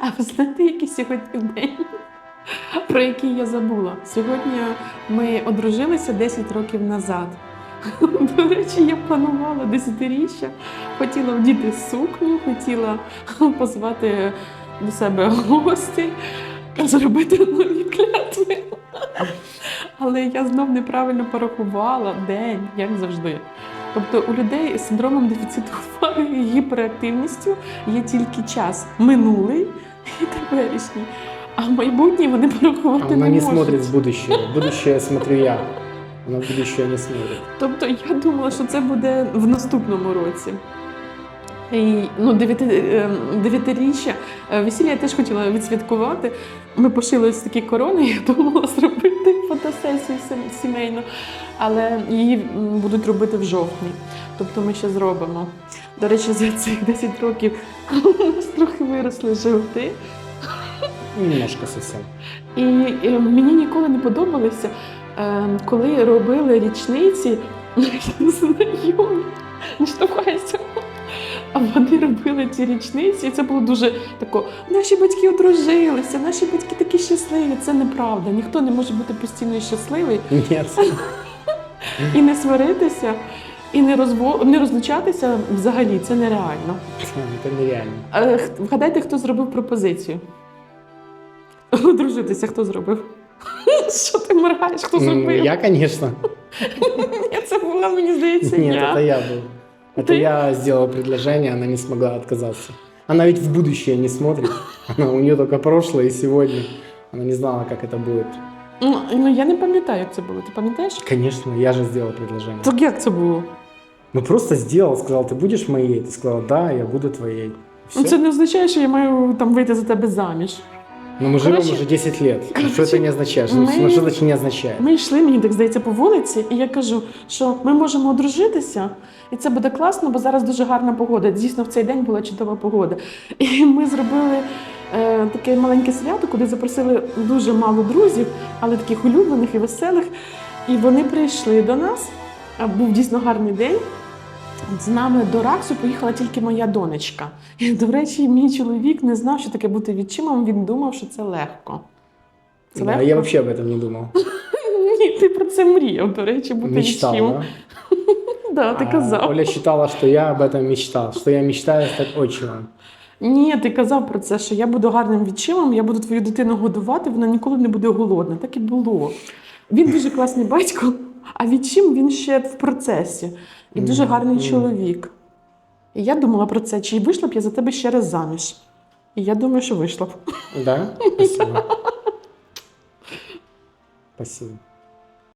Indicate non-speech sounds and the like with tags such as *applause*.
А ви знаєте, який сьогодні день, про який я забула? Сьогодні ми одружилися 10 років назад. До речі, я планувала десятиріччя, хотіла вдіти сукню, хотіла позвати до себе гостей, зробити нові клятви. Але я знов неправильно порахувала день, як завжди. Тобто у людей з синдромом дефіциту уваги і гіперактивністю є тільки час минулий і теперішній. А майбутнє вони порахувати Она не не можуть. смотрит в будущее. Будущее смотрю я. Она в будущее не смотрит. Тобто я думала, що це буде в наступному році. І, ну, е, дев'ятиріччя е, весілля я теж хотіла відсвяткувати. Ми пошили ось такі корони, *laughs* я думала зробити фотосесію сімейну, але її будуть робити в жовтні. Тобто ми ще зробимо. До речі, за цих 10 років *laughs* у нас трохи виросли животи. Немножко совсем. І е, мені ніколи не подобалося, е, коли робили річниці *laughs* знайомі, не штовхайся. А вони робили ці річниці, і це було дуже тако. Наші батьки одружилися, наші батьки такі щасливі. Це неправда. Ніхто не може бути постійно щасливий Нет. *laughs* і не сваритися, і не розво... не розлучатися взагалі. Це нереально. Это нереально. Е, Вгадайте, хто зробив пропозицію? Одружитися, хто зробив? *laughs* Що ти моргаєш? Хто Ну, зробив? я, конечно. *laughs* Ні, це була, мені здається, Нет, я. это я был. Это Ты? я сделал предложение, она не смогла отказаться. Она ведь в будущее не смотрит. Она, у нее только прошлое и сегодня. Она не знала, как это будет. Ну, ну, я не пам'ятаю, як це було. Ти пам'ятаєш? Конечно, я же сделал предложение. Так як це було? Ну просто сделал, сказал, ты будешь моей? Ты сказала, да, я буду твоей. Ну, Все. це не означає, що я маю там вийти за тебе заміж. Но мы живем Короче- уже 10 лет. короче, что это не означает? Что, мы- ну, что значит не означает? Ми йшли, мені так здається, по вулиці, і я кажу, що ми можемо одружитися, і це буде класно, бо зараз дуже гарна погода. Дійсно, в цей день була чудова погода. І ми зробили е, таке маленьке свято, куди запросили дуже мало друзів, але таких улюблених і веселих. І вони прийшли до нас. А Був дійсно гарний день. З нами до Раксу поїхала тільки моя донечка. І, до речі, мій чоловік не знав, що таке бути відчимом. Він думав, що це легко. Це Да, легко? я вообще об этом не думал. Ні, ти про це мріяв, до речі, бути Мечтал, відчим. да? *laughs* Да, ти А казав. Оля считала, что я об этом мечтал, что я мечтаю стать отчимом. Ні, ти казав про це, що я буду гарним відчимом, я буду твою дитину годувати, вона ніколи не буде голодна. Так і було. Він дуже класний батько, а відчим він ще в процесі. І дуже гарний чоловік. І я думала про це, чи вийшла б я за тебе ще раз заміж. І я думаю, що вийшла б. Да? *laughs* Спасибо. Спасибо.